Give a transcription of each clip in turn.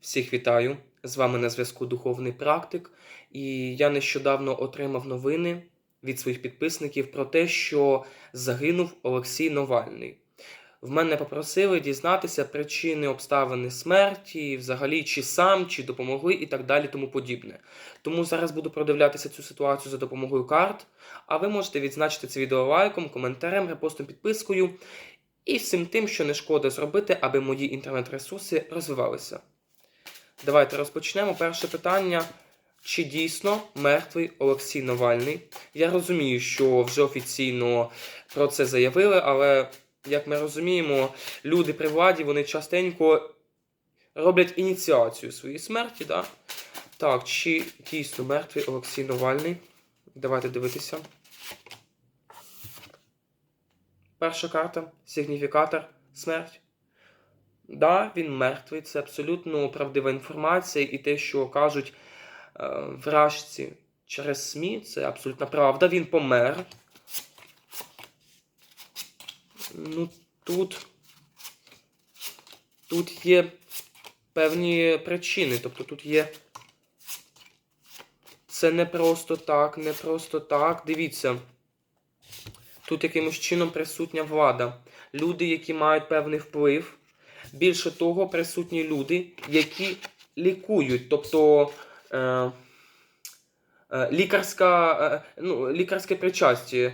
Всіх вітаю! З вами на зв'язку Духовний Практик. І я нещодавно отримав новини від своїх підписників про те, що загинув Олексій Навальний. В мене попросили дізнатися причини обставини смерті, взагалі, чи сам, чи допомогли і так далі, тому подібне. Тому зараз буду продивлятися цю ситуацію за допомогою карт. А ви можете відзначити це відео лайком, коментарем, репостом, підпискою і всім тим, що не шкода зробити, аби мої інтернет-ресурси розвивалися. Давайте розпочнемо. Перше питання. Чи дійсно мертвий Олексій Навальний? Я розумію, що вже офіційно про це заявили, але, як ми розуміємо, люди при владі вони частенько роблять ініціацію своєї смерті. Да? Так, чи дійсно мертвий Олексій Навальний? Давайте дивитися. Перша карта сигніфікатор смерть. Да, він мертвий, це абсолютно правдива інформація, і те, що кажуть е, вражці через СМІ, це абсолютна правда. Він помер. Ну, тут, тут є певні причини. Тобто тут є. Це не просто так, не просто так. Дивіться. Тут якимось чином присутня влада. Люди, які мають певний вплив. Більше того, присутні люди, які лікують, тобто е, е, лікарська, е, ну, лікарське причастя.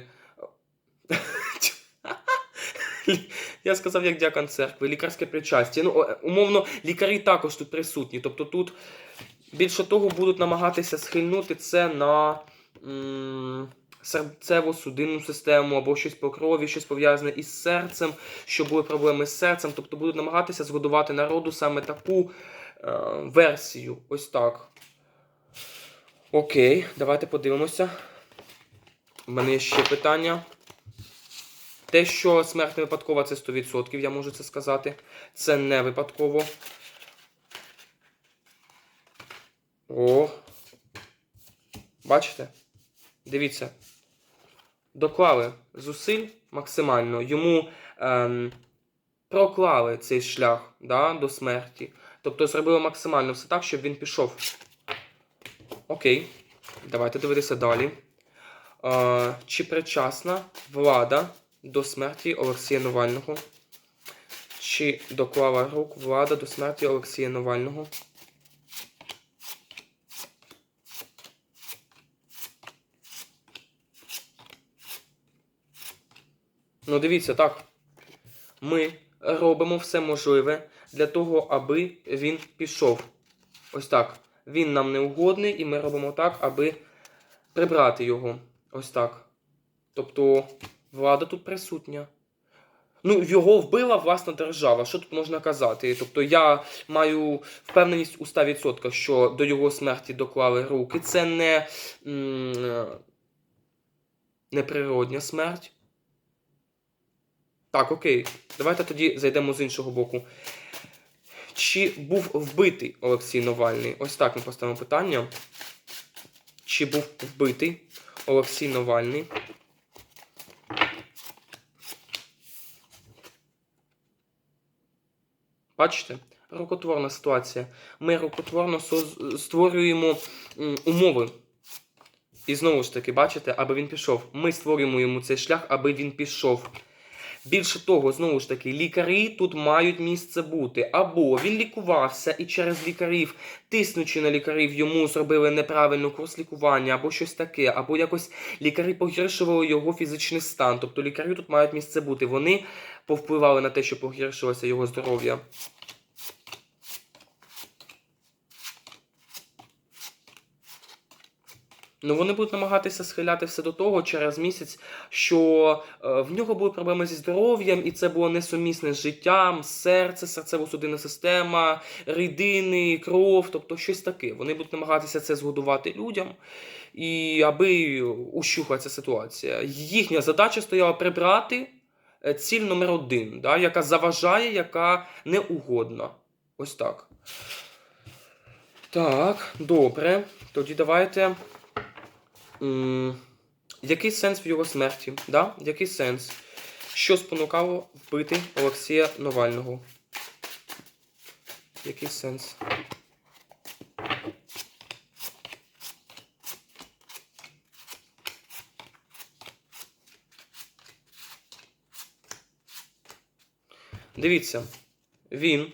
Я сказав, як дякон церкви, лікарське причастя. Ну, умовно, лікарі також тут присутні. Тобто тут більше того будуть намагатися схильнути це на. М серцево-судинну систему або щось по крові, щось пов'язане із серцем, що були проблеми з серцем. Тобто будуть намагатися згодувати народу саме таку е, версію. Ось так. Окей, давайте подивимося. У мене є ще питання. Те, що смерть не випадкова, це 100%, я можу це сказати. Це не випадково. О. Бачите? Дивіться доклали зусиль максимально, йому ем, проклали цей шлях да, до смерті. Тобто зробили максимально все так, щоб він пішов. Окей, давайте дивитися далі. Е, чи причасна влада до смерті Олексія Навального? Чи доклала рук влада до смерті Олексія Навального? Ну, дивіться, так. Ми робимо все можливе для того, аби він пішов. Ось так. Він нам не угодний, і ми робимо так, аби прибрати його. Ось так. Тобто, влада тут присутня. Ну, його вбила власна держава. Що тут можна казати? Тобто я маю впевненість у 100%, що до його смерті доклали руки. Це не, не природня смерть. Так, окей. Давайте тоді зайдемо з іншого боку. Чи був вбитий Олексій Навальний? Ось так ми поставимо питання. Чи був вбитий Олексій Навальний? Бачите? Рукотворна ситуація. Ми рукотворно створюємо умови. І знову ж таки, бачите, аби він пішов. Ми створюємо йому цей шлях, аби він пішов. Більше того, знову ж таки, лікарі тут мають місце бути. Або він лікувався і через лікарів, тиснучи на лікарів, йому зробили неправильну курс лікування, або щось таке, або якось лікарі погіршували його фізичний стан. Тобто лікарі тут мають місце бути. Вони повпливали на те, що погіршилося його здоров'я. Ну, вони будуть намагатися схиляти все до того через місяць, що е, в нього були проблеми зі здоров'ям, і це було несумісне з життям, серце, серцево-судинна система, рідини, кров, тобто щось таке. Вони будуть намагатися це згодувати людям, і аби ущухла ця ситуація. Їхня задача стояла прибрати е, ціль номер один, да, яка заважає, яка неугодна. Ось так. Так, добре. Тоді давайте який сенс в його смерті? Да? Який сенс? Що спонукало вбити Олексія Навального? Який сенс? Дивіться, він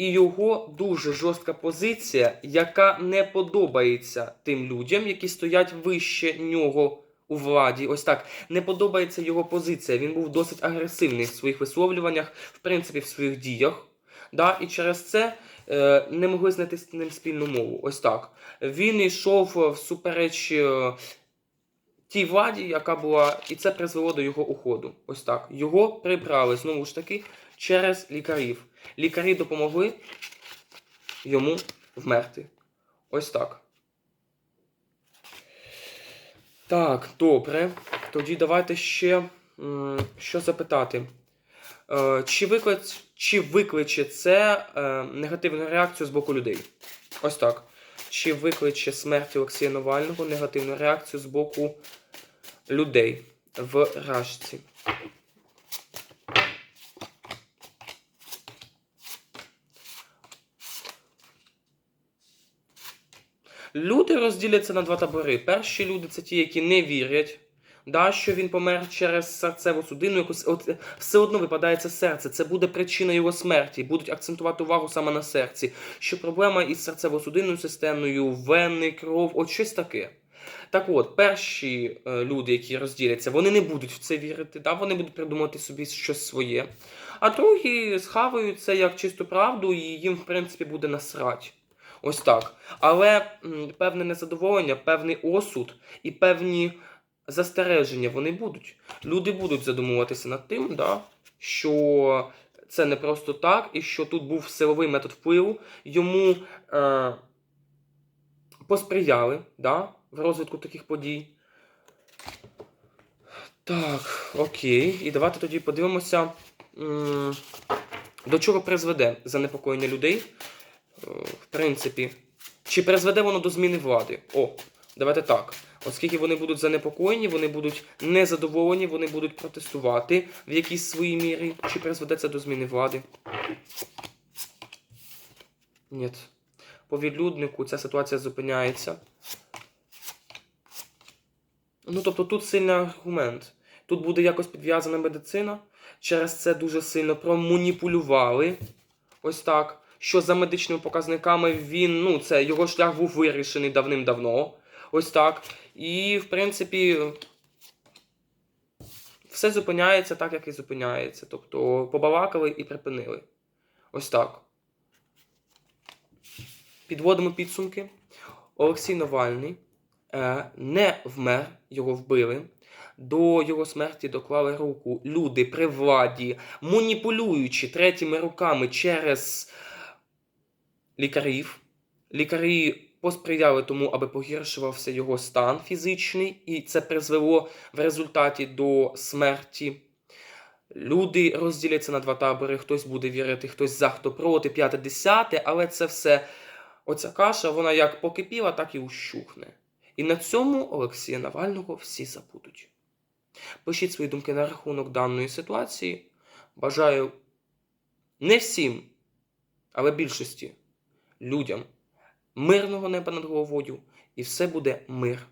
і його дуже жорстка позиція, яка не подобається тим людям, які стоять вище нього у владі. Ось так. Не подобається його позиція. Він був досить агресивний в своїх висловлюваннях, в принципі, в своїх діях. Да? І через це е, не могли знайти з ним спільну мову. Ось так. Він йшов всупереч е, тій владі, яка була, і це призвело до його уходу. Ось так. Його прибрали знову ж таки через лікарів. Лікарі допомогли йому вмерти. Ось так. Так, добре. Тоді давайте ще що запитати. Е, чи, виклич, чи викличе це е, негативну реакцію з боку людей? Ось так. Чи викличе смерть Олексія Навального негативну реакцію з боку людей в Рашці? Люди розділяться на два табори. Перші люди це ті, які не вірять, да, що він помер через серцеву судину, якусь от, все одно випадається серце. Це буде причина його смерті. Будуть акцентувати увагу саме на серці. Що проблема із серцево-судинною системою, вени, кров, от щось таке. Так от, перші е, люди, які розділяться, вони не будуть в це вірити, да? вони будуть придумати собі щось своє. А другі схавають це як чисту правду, і їм, в принципі, буде насрать. Ось так. Але певне незадоволення, певний осуд і певні застереження вони будуть. Люди будуть задумуватися над тим, да, що це не просто так, і що тут був силовий метод впливу, йому е, посприяли да, в розвитку таких подій. Так, окей. І давайте тоді подивимося, до чого призведе занепокоєння людей. В принципі, чи призведе воно до зміни влади? О, давайте так. Оскільки вони будуть занепокоєні, вони будуть незадоволені, вони будуть протестувати в якійсь своїй мірі. Чи призведе це до зміни влади? Ні. По відлюднику ця ситуація зупиняється. Ну, тобто тут сильний аргумент. Тут буде якось підв'язана медицина. Через це дуже сильно проманіпулювали. Ось так. Що за медичними показниками він, ну, це його шлях був вирішений давним-давно. Ось так. І, в принципі, все зупиняється так, як і зупиняється. Тобто побалакали і припинили. Ось так. Підводимо підсумки. Олексій Навальний е, не вмер, його вбили. До його смерті доклали руку люди при владі, маніпулюючи третіми руками через лікарів. Лікарі посприяли тому, аби погіршувався його стан фізичний, і це призвело в результаті до смерті. Люди розділяться на два табори: хтось буде вірити, хтось за, хто проти, п'яте, десяте, але це все, оця каша, вона як покипіла, так і ущухне. І на цьому Олексія Навального всі забудуть. Пишіть свої думки на рахунок даної ситуації. Бажаю не всім, але більшості людям мирного неба над головою, і все буде мир.